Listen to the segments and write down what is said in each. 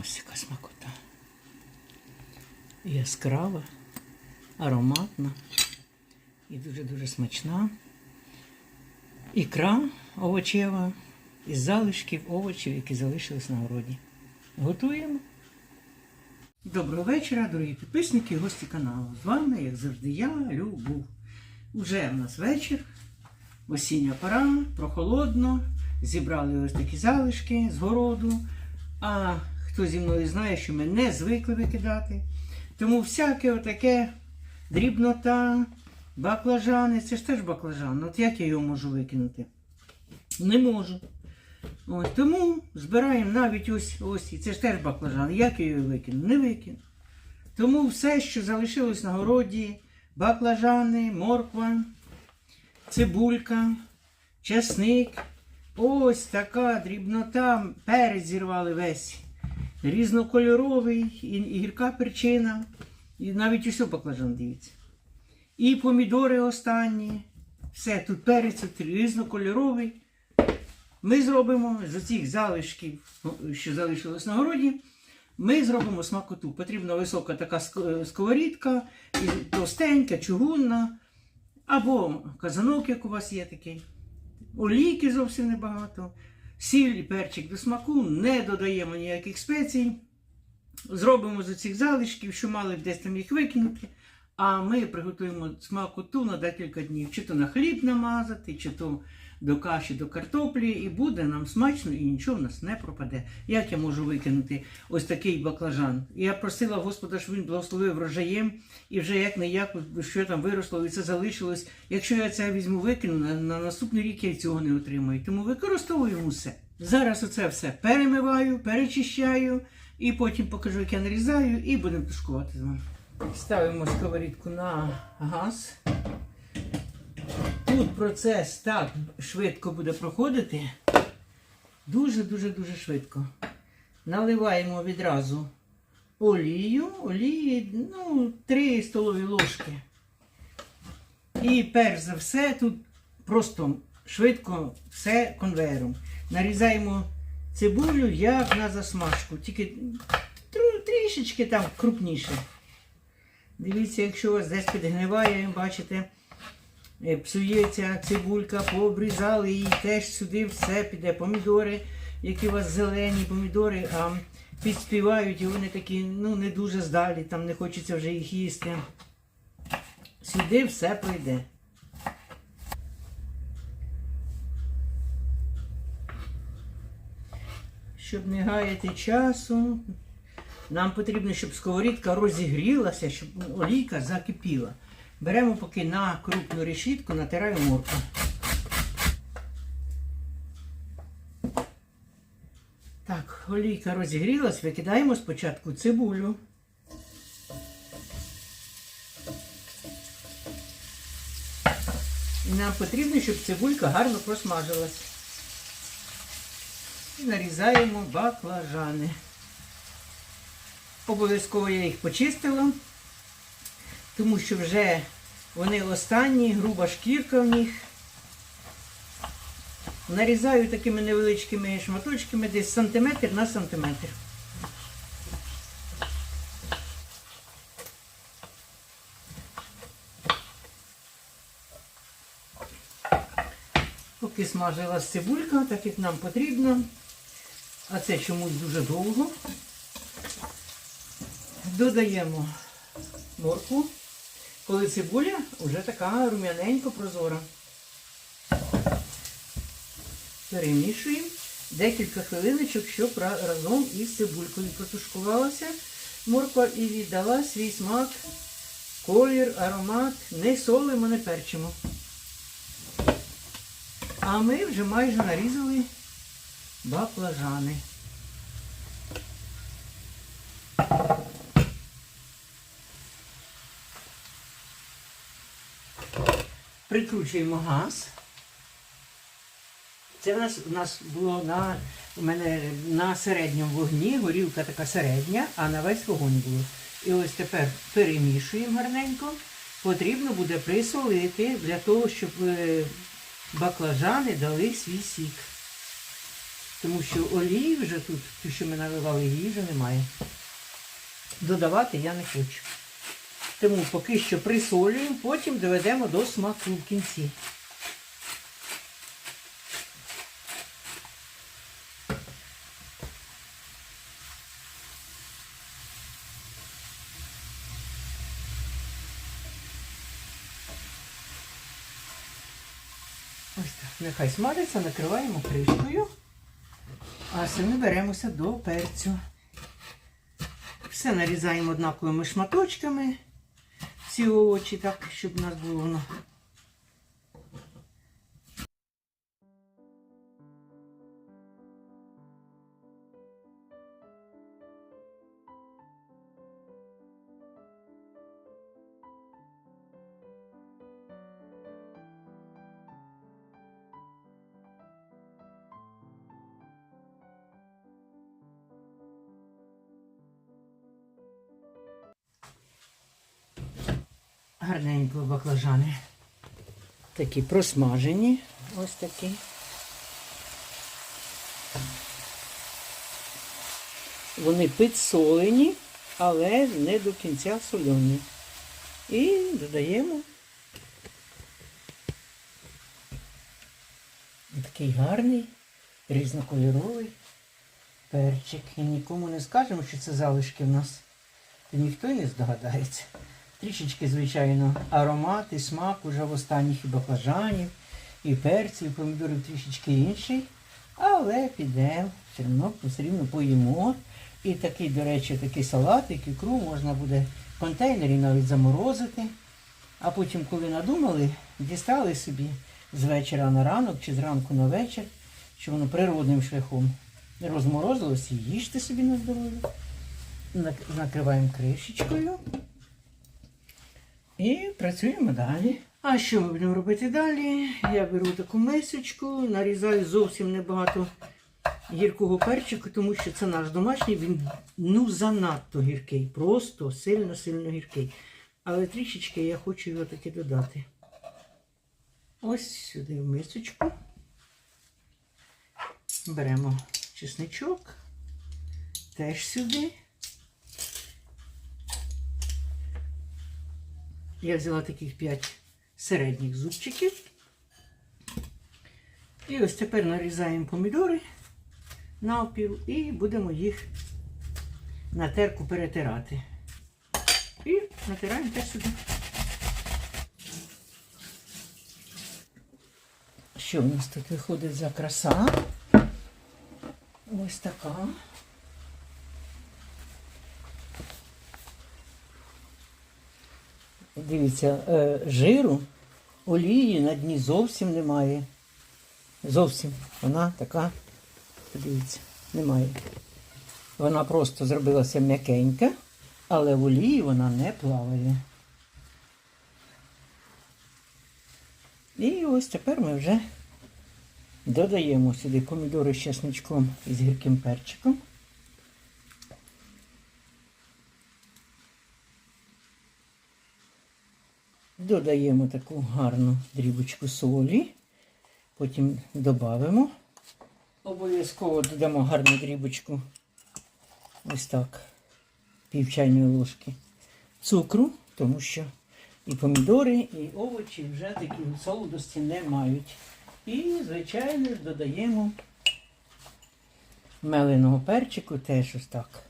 Ось яка смакота. Яскрава, ароматна і дуже-дуже смачна. Ікра овочева із залишків овочів, які залишились на городі. Готуємо. Доброго вечора, дорогі підписники і гості каналу. З вами, як завжди, я, Любов. Уже в нас вечір, осіння пора, прохолодно. Зібрали ось такі залишки з городу. А хто зі мною знає, що ми не звикли викидати. Тому всяке отаке дрібнота, баклажани, це ж теж баклажан. От як я його можу викинути? Не можу. Ось, тому збираємо навіть ось ось, і це ж теж баклажан. Як я його викину? Не викину. Тому все, що залишилось на городі, баклажани, морква, цибулька, часник. Ось така дрібнота, перець зірвали весь. Різнокольоровий, і, і гірка перчина, і навіть усе баклажан дивіться. І помідори останні. Все, тут перець різнокольоровий. Ми зробимо з цих залишків, що залишилось на городі, ми зробимо смакоту. Потрібна висока така сковорідка, товстенька, чугунна, або казанок, як у вас є такий. Олійки зовсім небагато. Сіль перчик до смаку, не додаємо ніяких спецій. Зробимо з цих залишків, що мали десь там їх викинути. А ми приготуємо смаку ту на декілька днів. Чи то на хліб намазати, чи то до каші, до картоплі, і буде нам смачно і нічого в нас не пропаде. Як я можу викинути ось такий баклажан? Я просила Господа, щоб він благословив врожаєм, і вже як не як, що там виросло, і це залишилось. Якщо я це візьму, викину, на, на наступний рік я цього не отримаю. Тому використовуємо все. Зараз оце все перемиваю, перечищаю, і потім покажу, як я нарізаю, і будемо тушкувати з вами. Ставимо сковорідку на газ. Тут процес так швидко буде проходити. Дуже-дуже-дуже швидко. Наливаємо відразу олію, олії, ну, 3 столові ложки. І перш за все, тут просто швидко все конвейером. Нарізаємо цибулю як на засмажку, тільки трішечки там крупніше. Дивіться, якщо у вас десь підгниває, бачите, псується цибулька, пообрізали її, теж сюди все піде. Помідори, які у вас зелені помідори, а підспівають і вони такі, ну, не дуже здалі, там не хочеться вже їх їсти. Сюди все пройде. Щоб не гаяти часу, нам потрібно, щоб сковорідка розігрілася, щоб олійка закипіла. Беремо поки на крупну решітку, натираємо моркву. Так, олійка розігрілась, викидаємо спочатку цибулю. І нам потрібно, щоб цибулька гарно просмажилась. І нарізаємо баклажани. Обов'язково я їх почистила, тому що вже вони останні, груба шкірка в них. Нарізаю такими невеличкими шматочками, десь сантиметр на сантиметр. Поки смажилась цибулька, так як нам потрібно, а це чомусь дуже довго. Додаємо моркву, коли цибуля вже така рум'яненько прозора. Перемішуємо декілька хвилиночок, щоб разом із цибулькою протушкувалася морква і віддала свій смак, колір, аромат. Не солимо, не перчимо. А ми вже майже нарізали баклажани. Прикручуємо газ. Це в нас, у нас було на, у мене на середньому вогні, горілка така середня, а на весь вогонь було. І ось тепер перемішуємо гарненько. Потрібно буде присолити для того, щоб е, баклажани дали свій сік. Тому що олії вже тут, що ми наливали, її вже немає. Додавати я не хочу. Тому поки що присолюємо, потім доведемо до смаку в кінці. Ось так, нехай смажиться, накриваємо кришкою. А самі беремося до перцю. Все нарізаємо однаковими шматочками. Всі овочі, так, щоб у нас було воно. Гарненько баклажани. Такі просмажені. Ось такі. Вони підсолені, але не до кінця солені. І додаємо такий гарний, різнокольоровий перчик. І нікому не скажемо, що це залишки в нас. То ніхто й не здогадається. Трішечки, звичайно, аромат і смак уже в останніх і баклажанів, і перців, і помідорів трішечки інший. Але підемо, все одно, все рівно поїмо. І такий, до речі, такий салатик, ікру можна буде в контейнері навіть заморозити. А потім, коли надумали, дістали собі з вечора на ранок чи зранку на вечір, що воно природним шляхом розморозилося їжте собі на здоров'я. Накриваємо кришечкою. І працюємо далі. А що ми будемо робити далі? Я беру таку мисочку, нарізаю зовсім небагато гіркого перчику, тому що це наш домашній, він ну занадто гіркий, просто сильно-сильно гіркий. Але трішечки я хочу його таки додати. Ось сюди в мисочку. Беремо чесничок, теж сюди. Я взяла таких 5 середніх зубчиків. І ось тепер нарізаємо помідори навпіл і будемо їх на терку перетирати. І натираємо теж сюди. Що в нас тут виходить за краса? Ось така. Дивіться, е, жиру, олії на дні зовсім немає. Зовсім. Вона така, подивіться, немає. Вона просто зробилася м'якенька, але в олії вона не плаває. І ось тепер ми вже додаємо сюди помідори з чесничком і з гірким перчиком. Додаємо таку гарну дрібочку солі, потім додамо. Обов'язково додамо гарну дрібочку, ось так, пів чайної ложки цукру, тому що і помідори, і овочі вже такі солодості не мають. І, звичайно, додаємо меленого перчику теж ось так,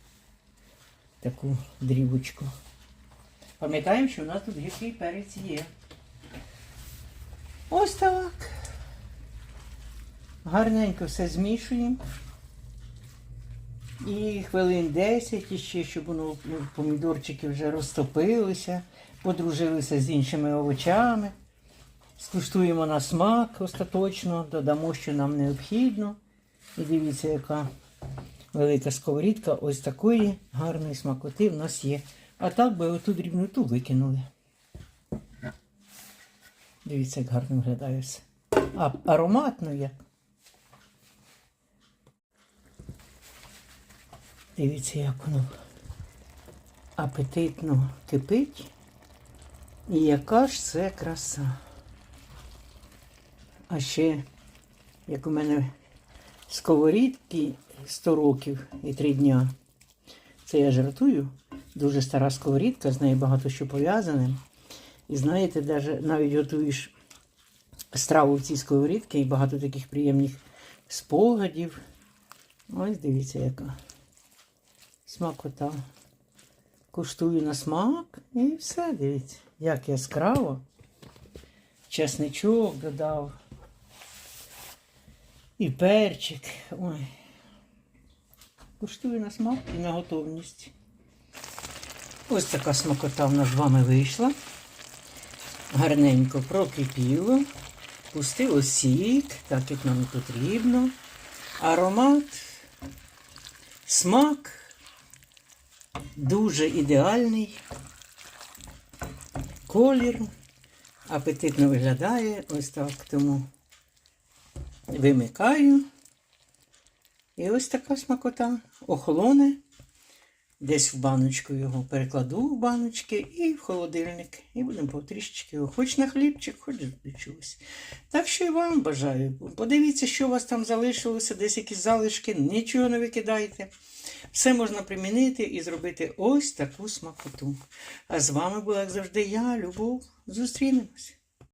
таку дрібочку. Пам'ятаємо, що у нас тут гіркий перець є. Ось так. Гарненько все змішуємо. І хвилин 10 іще, щоб воно ну, помідорчики вже розтопилися, подружилися з іншими овочами. Скуштуємо на смак остаточно, додамо, що нам необхідно. І дивіться, яка велика сковорідка ось такої гарної смакоти в нас є. А так би оту дрібноту викинули. Дивіться, як гарно виглядає все. А ароматно як. Дивіться, як воно апетитно кипить. І яка ж це краса. А ще, як у мене сковорідки 100 років і 3 дня. Це я жартую. Дуже стара сковорідка, з нею багато що пов'язане. І знаєте, даже, навіть готуєш страву в цій сковорідці і багато таких приємних спогадів. Ось дивіться, яка смакота. Куштую на смак і все, дивіться, як яскраво. Чесничок додав. І перчик. Ой. Куштую на смак і на готовність. Ось така смакота в нас з вами вийшла. Гарненько прокипіло. Пустило сік, так як нам потрібно. Аромат, смак дуже ідеальний. Колір апетитно виглядає. Ось так. Тому вимикаю. І ось така смакота охолоне. Десь в баночку його перекладу в баночки і в холодильник. І будемо потрішечки його, хоч на хлібчик, хоч до чогось. Так що і вам бажаю. Подивіться, що у вас там залишилося, десь якісь залишки, нічого не викидайте. Все можна примінити і зробити ось таку смакоту. А з вами була, як завжди, я, Любов. Зустрінемось.